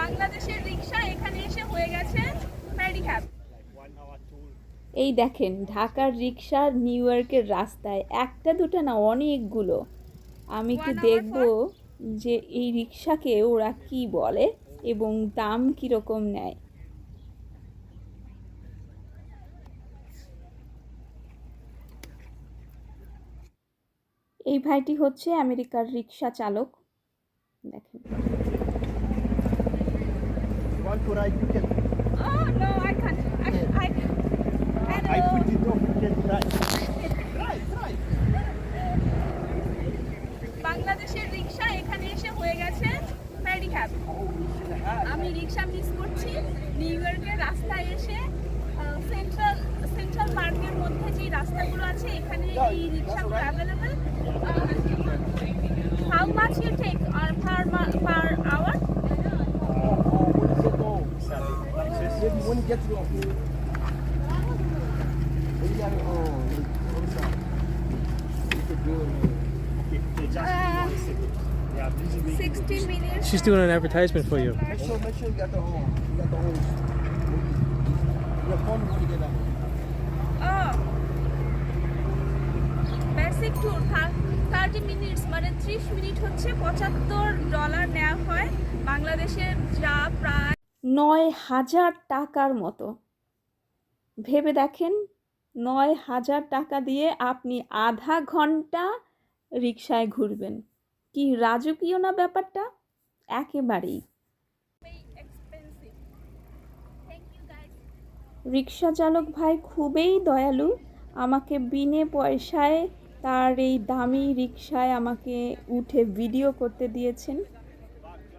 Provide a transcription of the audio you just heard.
বাংলাদেশের রিক্সা এখানে এসে হয়ে গেছে এই দেখেন ঢাকার রিক্সা নিউ ইয়র্কের রাস্তায় একটা দুটা না অনেকগুলো। আমি একটু One দেখব যে এই রিক্সাকে ওরা কি বলে এবং দাম কীরকম নেয়? এই ভাইটি হচ্ছে আমেরিকার রিক্সা চালক। দেখেন। Want to ride, you. Oh no, I can't. I, I, I Hello. put it off, you can ride. Try, try. বাংলাদেশের রিক্সা এখানে এসে হয়ে গেছে প্যাডিক্যাব আমি রিক্সা মিস করছি নিউ ইয়র্কের রাস্তায় এসে সেন্ট্রাল সেন্ট্রাল পার্কের মধ্যে যে রাস্তাগুলো আছে এখানে এই রিক্সাগুলো available Maybe when you get to oh, what's up? You could do it. Uh, one second. Yeah, this is making sixty minutes She's doing an advertisement for you. Make sure, make sure you got the home. You got the hose. Your phone when you get out. Basic tour thirty minutes মানে ত্রিশ minute হচ্ছে পঁচাত্তর dollar নেওয়া হয় বাংলাদেশের যা প্রায় নয় হাজার টাকার মতো। ভেবে দেখেন, নয় হাজার টাকা দিয়ে আপনি আধা ঘণ্টা রিক্সায় ঘুরবেন। কি রাজকীয় না ব্যাপারটা? একেবারেই। রিক্সা চালক ভাই খুবই দয়ালু, আমাকে বিনে পয়সায় তার এই দামি রিক্সায় আমাকে উঠে ভিডিও করতে দিয়েছেন।